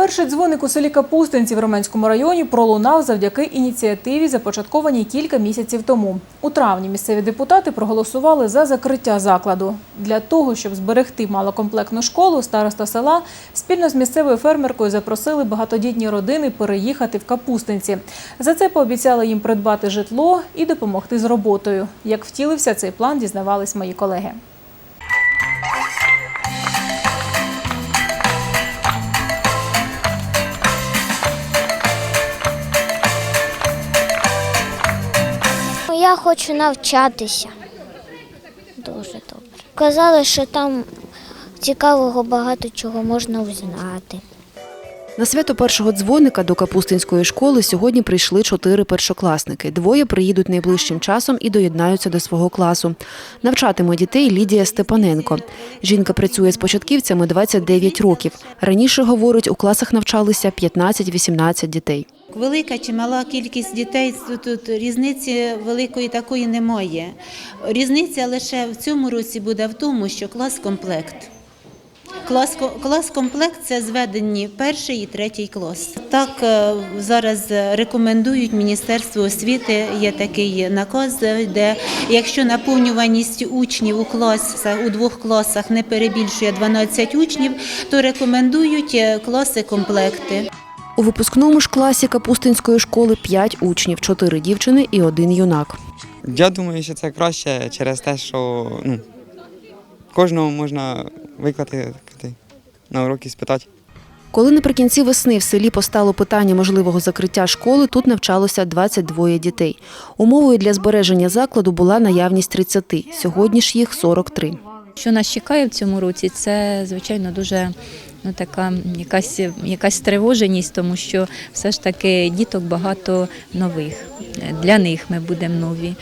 Перший дзвоник у селі Капустинці в Роменському районі пролунав завдяки ініціативі, започаткованій кілька місяців тому. У травні місцеві депутати проголосували за закриття закладу. Для того, щоб зберегти малокомплектну школу, староста села спільно з місцевою фермеркою запросили багатодітні родини переїхати в Капустинці. За це пообіцяли їм придбати житло і допомогти з роботою. Як втілився цей план, дізнавались мої колеги. Я хочу навчатися. Дуже добре. Казали, що там цікавого багато чого можна узнати. На свято першого дзвоника до Капустинської школи сьогодні прийшли чотири першокласники. Двоє приїдуть найближчим часом і доєднаються до свого класу. Навчатиме дітей Лідія Степаненко. Жінка працює з початківцями 29 років. Раніше, говорить, у класах навчалися 15-18 дітей. Велика чи мала кількість дітей тут, різниці великої такої немає. Різниця лише в цьому році буде в тому, що клас комплект. Клас, клас комплект це зведені перший і третій клас. Так е, зараз рекомендують Міністерство освіти. Є такий наказ, де якщо наповнюваність учнів у класах у двох класах не перебільшує 12 учнів, то рекомендують е, класи комплекти. У випускному ж класі Капустинської школи 5 учнів, 4 дівчини і один юнак. Я думаю, що це краще через те, що ну, кожного можна викликати на уроки спитати. Коли наприкінці весни в селі постало питання можливого закриття школи, тут навчалося 22 дітей. Умовою для збереження закладу була наявність 30, сьогодні ж їх 43. Що нас чекає в цьому році, це звичайно дуже ну, така якась, якась стривоженість, тому що все ж таки діток багато нових. Для них ми будемо нові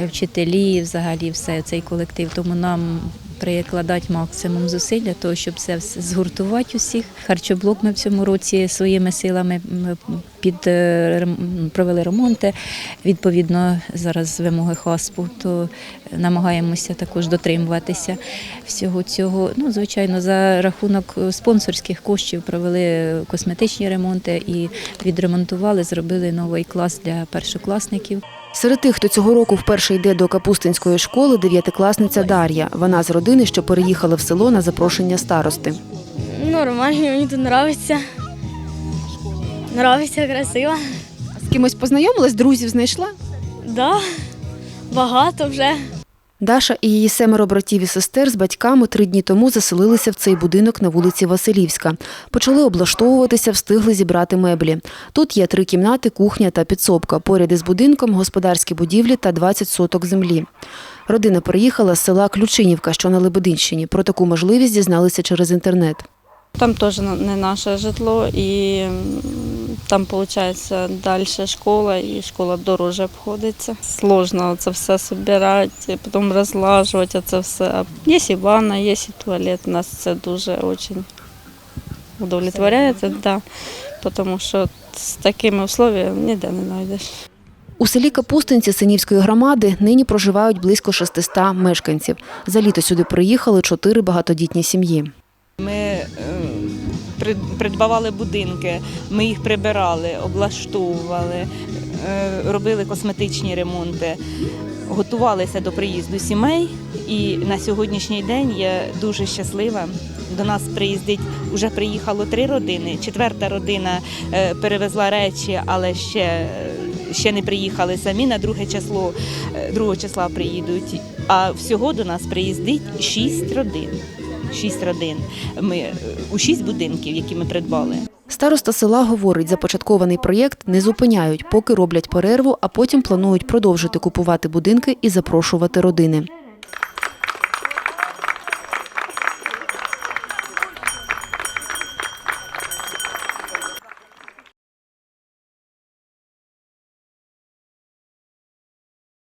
е, вчителі, взагалі все цей колектив. Тому нам прикладати максимум зусиль для того, щоб це згуртувати усіх. Харчоблок ми в цьому році своїми силами під е, провели ремонти. Відповідно, зараз вимоги ХАСПу, то намагаємося також дотримуватися всього цього. Ну, звичайно, за рахунок спонсорських коштів провели косметичні ремонти і відремонтували, зробили новий клас для першокласників. Серед тих, хто цього року вперше йде до Капустинської школи, дев'ятикласниця Дар'я. Вона з родини, що переїхала в село на запрошення старости. Нормально, мені тут подобається. Нравиться, красиво. З кимось познайомилась, друзів знайшла? Да, багато вже. Даша і її семеро братів і сестер з батьками три дні тому заселилися в цей будинок на вулиці Василівська. Почали облаштовуватися, встигли зібрати меблі. Тут є три кімнати, кухня та підсобка. Поряд із будинком господарські будівлі та 20 соток землі. Родина переїхала з села Ключинівка, що на Лебединщині. Про таку можливість дізналися через інтернет. Там теж не наше житло, і там, виходить, далі школа, і школа дороже обходиться. Сложно це все збирати, потім розлажувати це все. Є і ванна, є і туалет. Нас це дуже дуже удовлетворяє, да, тому що з такими умовами ніде не знайдеш. У селі Капустинці Синівської громади нині проживають близько 600 мешканців. За літо сюди приїхали чотири багатодітні сім'ї. Ми е, придбавали будинки, ми їх прибирали, облаштовували, е, робили косметичні ремонти, готувалися до приїзду сімей. І на сьогоднішній день я дуже щаслива. До нас приїздить, вже приїхало три родини. Четверта родина е, перевезла речі, але ще, е, ще не приїхали самі. На друге число, другого числа приїдуть. А всього до нас приїздить шість родин. Шість родин. Ми е, у шість будинків, які ми придбали. Староста села говорить, започаткований проєкт не зупиняють, поки роблять перерву, а потім планують продовжити купувати будинки і запрошувати родини.